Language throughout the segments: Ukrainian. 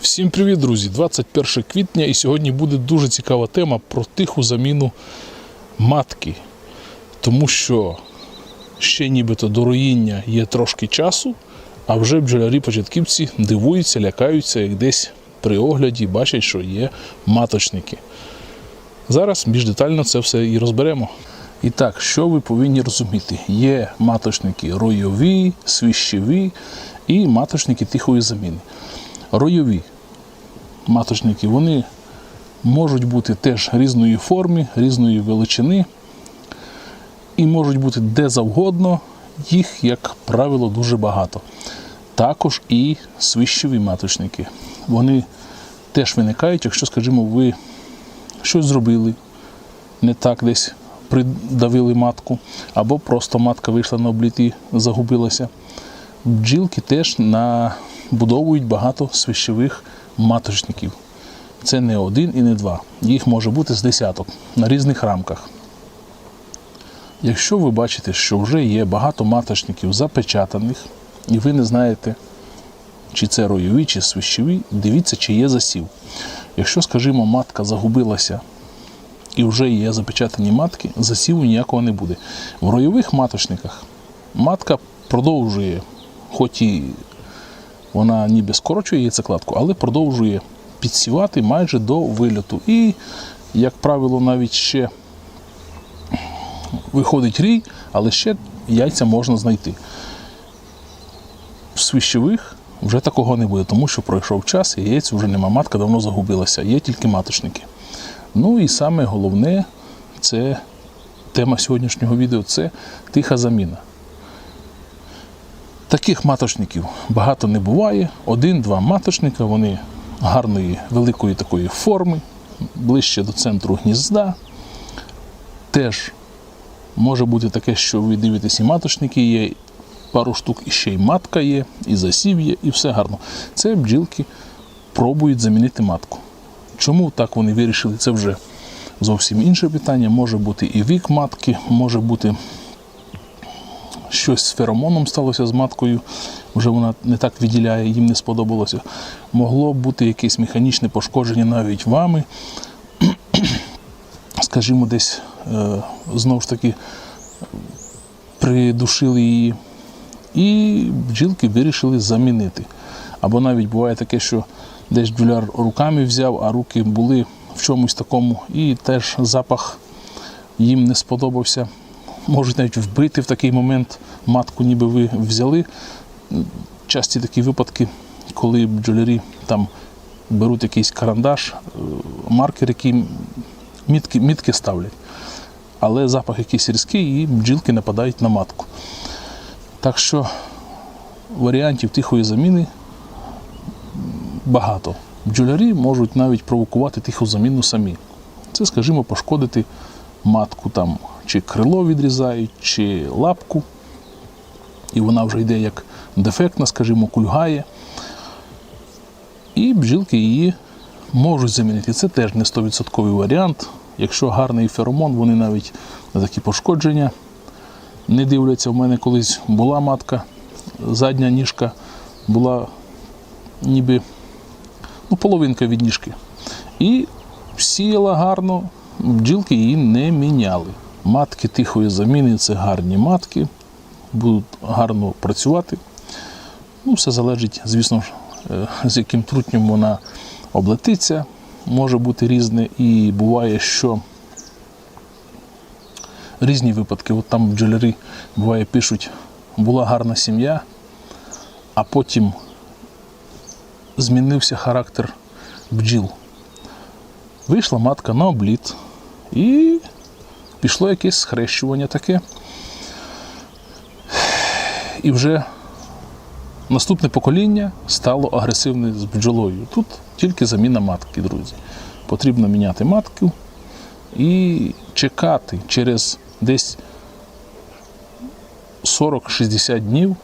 Всім привіт, друзі! 21 квітня і сьогодні буде дуже цікава тема про тиху заміну матки. Тому що ще нібито до роїння є трошки часу, а вже бджолярі-початківці дивуються, лякаються, як десь при огляді бачать, що є маточники. Зараз більш детально це все і розберемо. І так, що ви повинні розуміти? Є маточники ройові, свіщеві і маточники тихої заміни. Ройові маточники вони можуть бути теж різної форми, різної величини і можуть бути де завгодно, їх, як правило, дуже багато. Також і свищові маточники. Вони теж виникають, якщо, скажімо, ви щось зробили, не так десь придавили матку, або просто матка вийшла на обліт і загубилася. Бджілки теж набудовують багато свищових маточників. Це не один і не два. Їх може бути з десяток на різних рамках. Якщо ви бачите, що вже є багато маточників запечатаних, і ви не знаєте, чи це ройові, чи свищові, дивіться, чи є засів. Якщо, скажімо, матка загубилася і вже є запечатані матки, засіву ніякого не буде. В ройових маточниках матка продовжує, хоч і вона ніби скорочує яйцекладку, але продовжує підсівати майже до вильоту. І, як правило, навіть ще виходить рій, але ще яйця можна знайти. В свищових вже такого не буде, тому що пройшов час, і яєць вже нема. Матка давно загубилася, є тільки маточники. Ну і саме головне, це тема сьогоднішнього відео це тиха заміна. Таких маточників багато не буває. Один-два маточника, вони гарної, великої такої форми, ближче до центру гнізда. Теж може бути таке, що ви дивитесь, і маточники є, пару штук, і ще й матка є, і засів є, і все гарно. Це бджілки пробують замінити матку. Чому так вони вирішили? Це вже зовсім інше питання. Може бути і вік матки, може бути щось з феромоном сталося з маткою, вже вона не так відділяє, їм не сподобалося. Могло бути якесь механічне пошкодження навіть вами. Скажімо, десь е, знову ж таки придушили її, і бджілки вирішили замінити. Або навіть буває таке, що десь бджоляр руками взяв, а руки були в чомусь такому, і теж запах їм не сподобався. Можуть навіть вбити в такий момент матку, ніби ви взяли. Часті такі випадки, коли бджолярі там беруть якийсь карандаш, е, маркер, який мітки, мітки ставлять. Але запах якийсь різкий і бджілки нападають на матку. Так що варіантів тихої заміни багато. Бджолярі можуть навіть провокувати тиху заміну самі. Це, скажімо, пошкодити матку там, чи крило відрізають, чи лапку. І вона вже йде як дефектна, скажімо, кульгає. І бджілки її можуть замінити. Це теж не 100% варіант. Якщо гарний феромон, вони навіть на такі пошкодження не дивляться. У мене колись була матка, задня ніжка була ніби ну, половинка від ніжки. І сіяла гарно, бджілки її не міняли. Матки тихої заміни це гарні матки, будуть гарно працювати. Ну, Все залежить, звісно е, з яким трутнем вона облетиться. Може бути різне і буває, що різні випадки. От там бджоляри буває пишуть, була гарна сім'я, а потім змінився характер бджіл. Вийшла матка на обліт і пішло якесь схрещування таке. І вже наступне покоління стало агресивне з бджолою. Тут тільки заміна матки, друзі. Потрібно міняти матку і чекати через десь 40-60 днів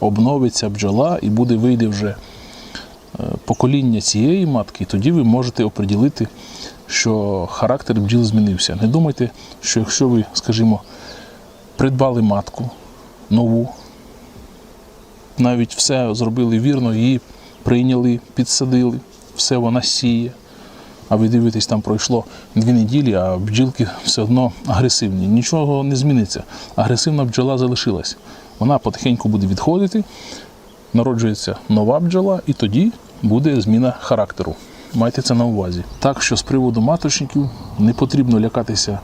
обновиться бджола і буде вийде вже е, покоління цієї матки, і тоді ви можете оприділити, що характер бджіл змінився. Не думайте, що якщо ви, скажімо, придбали матку нову, навіть все зробили вірно, її прийняли, підсадили, все вона сіє. А ви дивитесь, там пройшло дві неділі, а бджілки все одно агресивні. Нічого не зміниться. Агресивна бджола залишилась. Вона потихеньку буде відходити, народжується нова бджола, і тоді буде зміна характеру. Майте це на увазі. Так що з приводу маточників не потрібно лякатися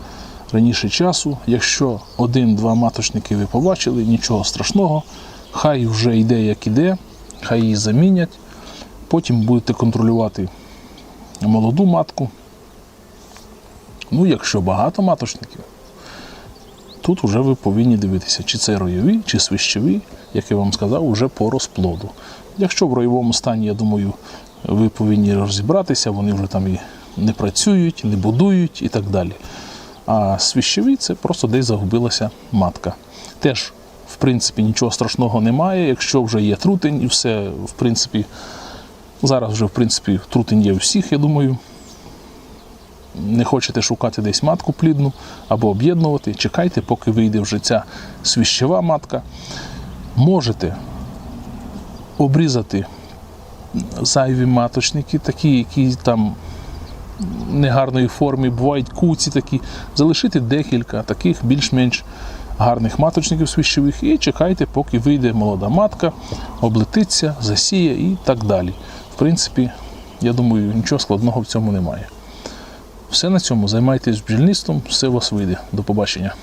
раніше часу. Якщо один-два маточники ви побачили, нічого страшного, хай вже йде як іде, хай її замінять. Потім будете контролювати молоду матку. Ну, якщо багато маточників, тут вже ви повинні дивитися, чи це ройові, чи свищові, як я вам сказав, вже по розплоду. Якщо в ройовому стані, я думаю, ви повинні розібратися, вони вже там і не працюють, не будують і так далі. А свищові це просто десь загубилася матка. Теж, в принципі, нічого страшного немає, якщо вже є трутень і все, в принципі, зараз вже, в принципі, трутень є у всіх, я думаю не хочете шукати десь матку плідну або об'єднувати, чекайте, поки вийде вже ця свіщева матка. Можете обрізати зайві маточники, такі, які там негарної форми, бувають куці такі, залишити декілька таких більш-менш гарних маточників свіщових і чекайте, поки вийде молода матка, облетиться, засіє і так далі. В принципі, я думаю, нічого складного в цьому немає. Все на цьому. Займайтесь бджільництвом, все у вас вийде. До побачення.